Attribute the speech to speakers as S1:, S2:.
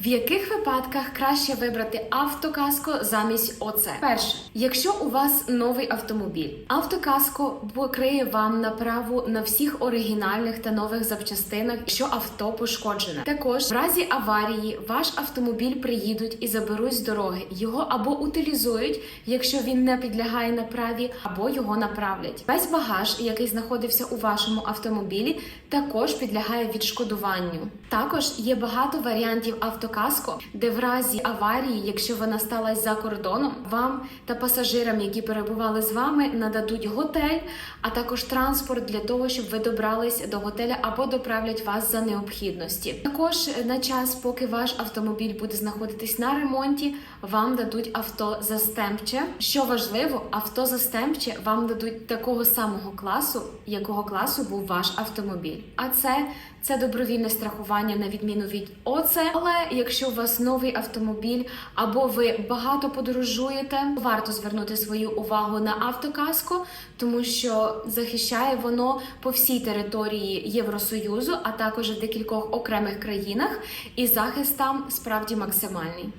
S1: В яких випадках краще вибрати автокаско замість ОЦ? Перше, якщо у вас новий автомобіль, автокаско покриє вам направу на всіх оригінальних та нових запчастинах, що авто пошкоджене. Також в разі аварії ваш автомобіль приїдуть і заберуть з дороги. Його або утилізують, якщо він не підлягає направі, або його направлять. Весь багаж, який знаходився у вашому автомобілі, також підлягає відшкодуванню. Також є багато варіантів автокаско, де в разі аварії, якщо вона сталася за кордоном, вам та пасажирам, які перебували з вами, нададуть готель, а також транспорт для того, щоб ви добрались до готеля або доправлять вас за необхідності. Також на час, поки ваш автомобіль буде знаходитись на ремонті, вам дадуть авто застемпче. Що важливо, авто застемпче вам дадуть такого самого класу, якого класу був ваш автомобіль. А це це добровільне страхування на відміну від ОЦ. Але якщо у вас новий автомобіль або ви багато подорожуєте, варто звернути свою увагу на автокаско, тому що захищає воно по всій території Євросоюзу, а також в декількох окремих країнах, і захист там справді максимальний.